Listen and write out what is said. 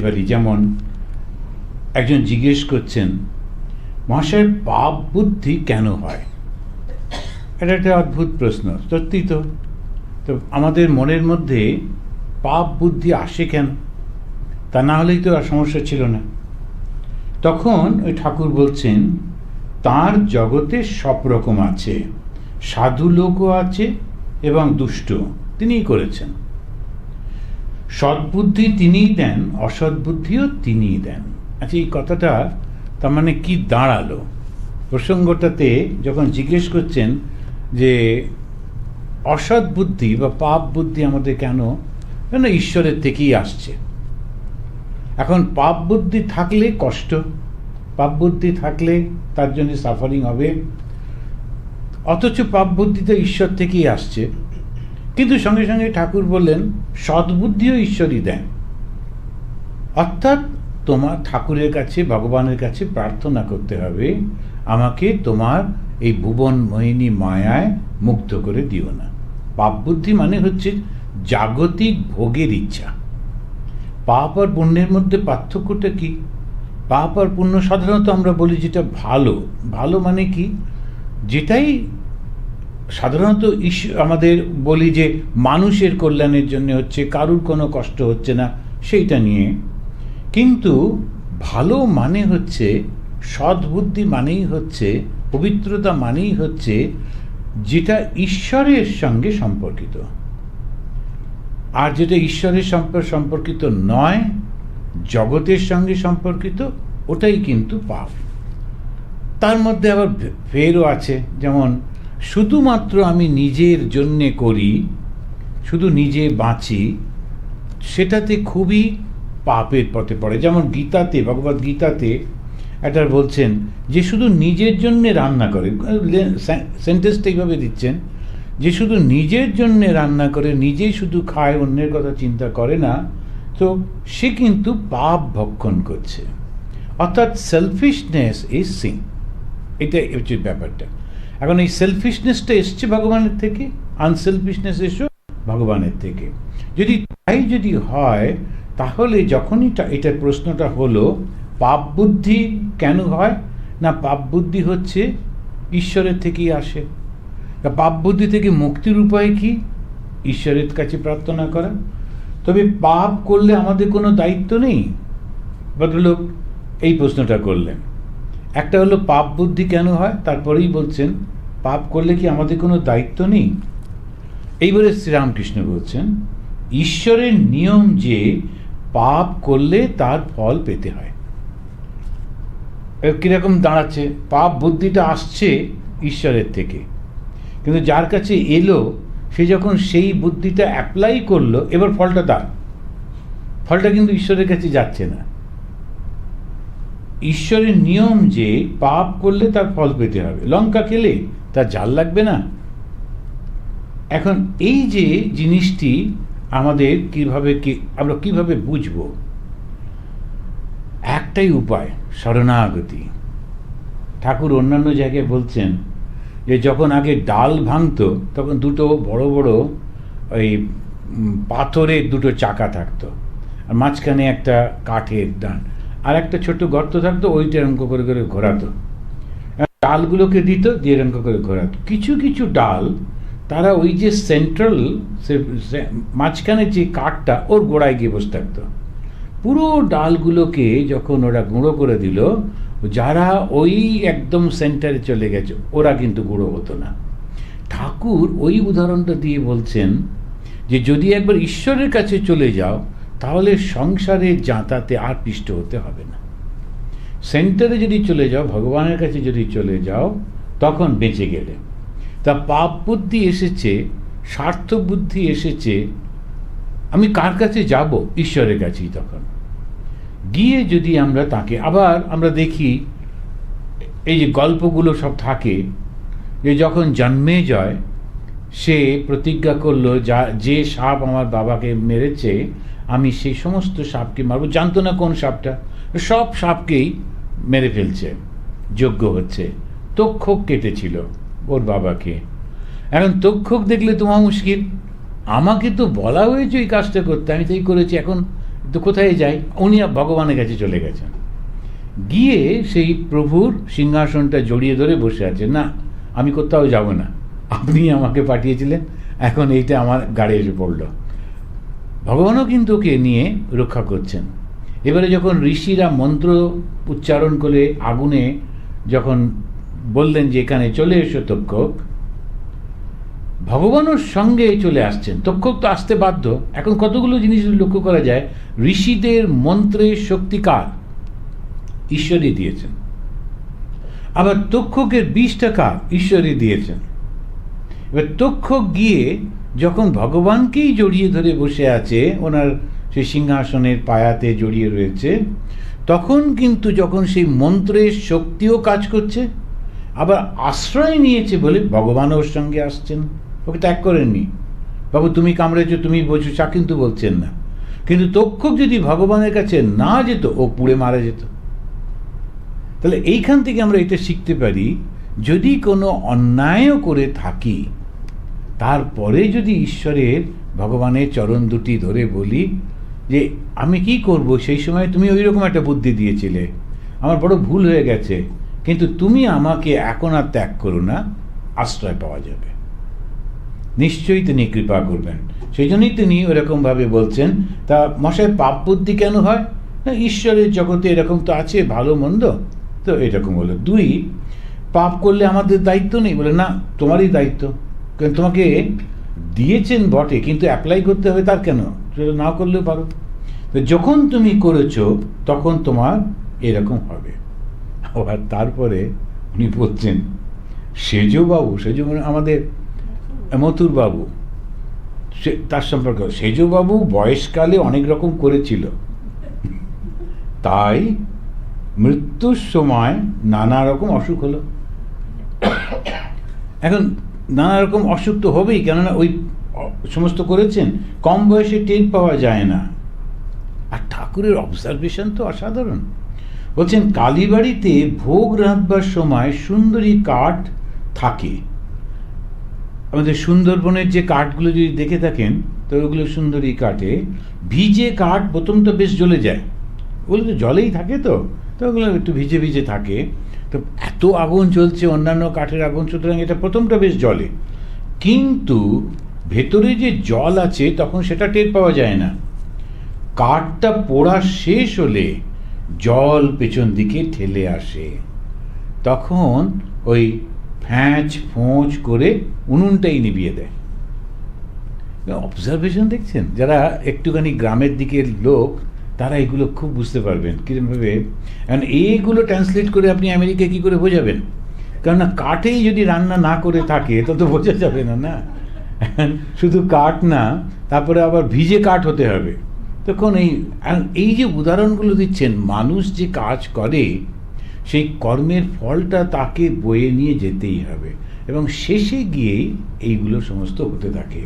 পারি যেমন একজন জিজ্ঞেস করছেন, মহাশয় পাপ বুদ্ধি কেন হয়? এটা একটা অদ্ভুত প্রশ্ন, সত্যি তো। তো আমাদের মনের মধ্যে পাপ বুদ্ধি আসে কেন? তা না হলেই তো আর সমস্যা ছিল না। তখন ওই ঠাকুর বলছেন, তার জগতে সব রকম আছে, সাধু লোকও আছে এবং দুষ্ট, তিনিই করেছেন। সদ্বুদ্ধি তিনিই দেন অসৎবুদ্ধিও তিনিই দেন। আচ্ছা এই কথাটা তার মানে কি দাঁড়াল? প্রসঙ্গটাতে যখন জিজ্ঞেস করছেন যে অসৎ বুদ্ধি বা পাপ বুদ্ধি আমাদের কেন? কেন ঈশ্বরের থেকেই আসছে? এখন পাপ বুদ্ধি থাকলে কষ্ট, পাপ বুদ্ধি থাকলে তার জন্য সাফারিং হবে। অথচ পাপ বুদ্ধি তো ঈশ্বর থেকেই আসছে। কিন্তু সঙ্গে সঙ্গে ঠাকুর বললেন, সদ্বুদ্ধিও ঈশ্বরই দেন। অর্থাৎ তোমার ঠাকুরের কাছে, ভগবানের কাছে প্রার্থনা করতে হবে, আমাকে তোমার এই ভুবন মোহিনী মায়ায় মুক্ত করে দিও না। পাপ বুদ্ধি মানে হচ্ছে জাগতিক ভোগের ইচ্ছা। পাপ আর পুণ্যের মধ্যে পার্থক্যটা কি? পাপ আর পুণ্য সাধারণত আমরা বলি যেটা ভালো। ভালো মানে কি? যেটাই সাধারণত আমাদের বলি যে মানুষের কল্যাণের জন্য হচ্ছে কারুর কোনো কষ্ট হচ্ছে না, সেইটা নিয়ে। কিন্তু ভালো মানে হচ্ছে সদ্বুদ্ধি মানেই হচ্ছে, পবিত্রতা মানেই হচ্ছে, যেটা ঈশ্বরের সঙ্গে সম্পর্কিত। আর যেটা ঈশ্বরের সম্পর্ক সম্পর্কিত নয়, জগতের সঙ্গে সম্পর্কিত, ওটাই কিন্তু পাপ। তার মধ্যে আবার ফেরও আছে, যেমন শুধুমাত্র আমি নিজের জন্যে করি, শুধু নিজে বাঁচি, সেটাতে খুবই পাপের পথে পড়ে। যেমন গীতাতে, ভগবত গীতাতে একটা বলছেন যে শুধু নিজের জন্যে রান্না করে, সেন্টেন্সটা এইভাবে দিচ্ছেন, যে শুধু নিজের জন্যে রান্না করে, নিজেই শুধু খায়, অন্যের কথা চিন্তা করে না, তো সে কিন্তু পাপ ভক্ষণ করছে। অর্থাৎ সেলফিশনেস ইজ সিং এটা হচ্ছে ব্যাপারটা। এখন এই সেলফিশনেসটা এসছে ভগবানের থেকে আনসেলফিশনেস এসো ভগবানের থেকে। যদি তাই যদি হয়, তাহলে যখনই এটার প্রশ্নটা হলো, পাপ বুদ্ধি কেন হয়? না, পাপ বুদ্ধি হচ্ছে ঈশ্বরের থেকেই আসে। পাপ বুদ্ধি থেকে মুক্তির উপায় কি? ঈশ্বরের কাছে প্রার্থনা করা। তবে পাপ করলে আমাদের কোনো দায়িত্ব নেই? ভদ্রলোক, এই প্রশ্নটা করলেন। একটা হলো পাপ বুদ্ধি কেন হয়? তারপরেই বলছেন, পাপ করলে কি আমাদের কোনো দায়িত্ব নেই? এইবারে শ্রীরামকৃষ্ণ বলছেন, ঈশ্বরের নিয়ম যে পাপ করলে তার ফল পেতে হয়। কীরকম দাঁড়াচ্ছে? পাপ বুদ্ধিটা আসছে ঈশ্বরের থেকে। কিন্তু যার কাছে এলো, সে যখন সেই বুদ্ধিটা অ্যাপ্লাই করল, এবার ফলটা তার ফলটা কিন্তু ঈশ্বরের কাছে যাচ্ছে না। ঈশ্বরের নিয়ম যে পাপ করলে তার ফল পেতে হবে। লঙ্কা খেলে তার জাল লাগবে না। এখন এই যে জিনিসটি আমাদের কীভাবে কি আমরা কীভাবে বুঝব? একটাই উপায়, শরণাগতি। ঠাকুর অন্যান্য জায়গায় বলছেন যে যখন আগে ডাল ভাঙতো, তখন দুটো বড় বড় ওই পাথরের দুটো চাকা থাকতো। আর মাঝখানে একটা কাঠের ডান আর একটা ছোট গর্ত থাকতো, ওইটা অঙ্ক করে করে ঘোরাতো। ডালগুলোকে দিত, দিয়ে অঙ্ক করে ঘোরাতো। কিছু কিছু ডাল, তারা ওই যে সেন্ট্রাল মাঝখানে যে কাঠটা, ওর গোড়ায় গিয়ে বসে থাকতো। পুরো ডালগুলোকে যখন ওরা গুঁড়ো করে দিল, যারা ওই একদম সেন্টারে চলে গেছে, ওরা কিন্তু গুঁড়ো হতো না। ঠাকুর ওই উদাহরণটা দিয়ে বলছেন যে, যদি একবার ঈশ্বরের কাছে চলে যাও তাহলে সংসারে যাতাতে আর পিষ্ট হতে হবে না। সেন্টারে যদি চলে যাও, ভগবানের কাছে যদি চলে যাও, তখন বেঁচে গেলে। তা পাপ বুদ্ধি এসেছে, স্বার্থ বুদ্ধি এসেছে, আমি কার কাছে যাব? ঈশ্বরের কাছেই তখন। গিয়ে যদি আমরা তাকে, আবার আমরা দেখি, এই যে গল্পগুলো সব থাকে, যে যখন জন্মে যায়, সে প্রতিজ্ঞা করল, যা, যে সাপ আমার বাবাকে মেরেছে আমি সেই সমস্ত সাপকে মারব। জানতো না কোন সাপটা? সব সাপকেই মেরে ফেলছে। যোগ্য হচ্ছে। তক্ষক কেটেছিল ওর বাবাকে। এখন তক্ষক দেখলে তোমার মুশকিল। আমাকে তো বলা হয়েছে ওই কাজটা করতে। আমি তাই করেছি। এখন তো কোথায় যাই? উনি ভগবানের কাছে চলে গেছেন। গিয়ে সেই প্রভুর সিংহাসনটা জড়িয়ে ধরে বসে আছে। না, আমি কোথাও যাব না। আপনি আমাকে পাঠিয়েছিলেন। এখন এইটা আমার গাড়ি এসে পড়ল। ভগবানও কিন্তু ওকে নিয়ে রক্ষা করছেন। এবারে যখন ঋষিরা মন্ত্র উচ্চারণ করে আগুনে যখন বললেন যে, এখানে চলে এসো তক্ষক। ভগবানের সঙ্গে চলে আসছেন। তক্ষক তো আসতে বাধ্য। এখন কতগুলো জিনিস লক্ষ্য করা যায়? ঋষিদের মন্ত্রের শক্তিকার ঈশ্বরই দিয়েছেন। আবার তক্ষকের বিষটা কার? ঈশ্বরই দিয়েছেন। এবার তক্ষক গিয়ে যখন ভগবানকেই জড়িয়ে ধরে বসে আছে, ওনার সেই সিংহাসনের পায়াতে জড়িয়ে রয়েছে, তখন কিন্তু যখন সেই মন্ত্রের শক্তিও কাজ করছে, আবার আশ্রয় নিয়েছে বলে ভগবান ওর সঙ্গে আসছেন। ওকে ত্যাগ করেননি। বাবু, তুমি কামড়েছো, তুমি বলছো চা কিন্তু বলছেন না। কিন্তু তক্ষক যদি ভগবানের কাছে না যেত, ও পুড়ে মারা যেত। তাহলে এইখান থেকে আমরা এটা শিখতে পারি, যদি কোনো অন্যায়ও করে থাকি তারপরে যদি ঈশ্বরের ভগবানের চরণ দুটি ধরে বলি যে, আমি কি করব? সেই সময় তুমি ওই রকম একটা বুদ্ধি দিয়েছিলে। আমার বড় ভুল হয়ে গেছে। কিন্তু তুমি আমাকে এখন আর ত্যাগ করো না, আশ্রয় পাওয়া যাবে। নিশ্চয়ই তিনি কৃপা করবেন। সেই জন্যই তিনি ওরকমভাবে বলছেন, তা মশাই, পাপ বুদ্ধি কেন হয়? না, ঈশ্বরের জগতে এরকম তো আছে, ভালো, মন্দ? তো এরকম হলো দুই, পাপ করলে আমাদের দায়িত্ব নেই? বলে, না, তোমারই দায়িত্ব। তোমাকে দিয়েছেন বটে, কিন্তু অ্যাপ্লাই করতে হবে তার কেন? সেটা না করলেও পারো। তো যখন তুমি করেছ, তখন তোমার এরকম হবে। আবার তারপরে উনি বলছেন সেজবাবু সেজ মানে আমাদের মথুর বাবু, সে তার সম্পর্কে সেজবাবু বয়সকালে অনেক রকম করেছিল। তাই মৃত্যুর সময় নানা রকম অসুখ হলো। এখন নানা রকম অসুখ তো হবেই, কেননা ওই সমস্ত করেছেন, কম বয়সে টের পাওয়া যায় না। আর ঠাকুরের অবজারভেশন তো অসাধারণ। বলছেন, কালীবাড়িতে ভোগ রাঁধবার সময় সুন্দরী কাঠ থাকে। আমাদের সুন্দরবনের যে কাঠগুলো যদি দেখে থাকেন, তো ওগুলো সুন্দরী কাঠে। ভিজে কাঠ প্রথম তো বেশ জ্বলে যায়। ওগুলো তো জলেই থাকে তো তো ওগুলো একটু ভিজে ভিজে থাকে। তো এত আগুন চলছে অন্যান্য কাঠের আগুন, সুতরাং এটা প্রথমটা বেশ জলে। কিন্তু ভেতরে যে জল আছে, তখন সেটা টের পাওয়া যায় না। কাঠটা পোড়া শেষ হলে জল পেছন দিকে ঠেলে আসে। তখন ওই ফ্যাঁচ ফোঁচ করে উনুনটাই নিভিয়ে দেয়। অবজারভেশন দেখছেন? যারা একটুখানি গ্রামের দিকের লোক তারা এগুলো খুব বুঝতে পারবেন কীরকমভাবে কারণ এইগুলো ট্রান্সলেট করে আপনি আমেরিকায় কী করে বোঝাবেন? কেননা কাঠেই যদি রান্না না করে থাকে, তো তো বোঝা যাবে না না? শুধু কাঠ না, তারপরে আবার ভিজে কাঠ হতে হবে। তখন এই এই যে উদাহরণগুলো দিচ্ছেন, মানুষ যে কাজ করে, সেই কর্মের ফলটা তাকে বয়ে নিয়ে যেতেই হবে। এবং শেষে গিয়েই এইগুলো সমস্ত হতে থাকে।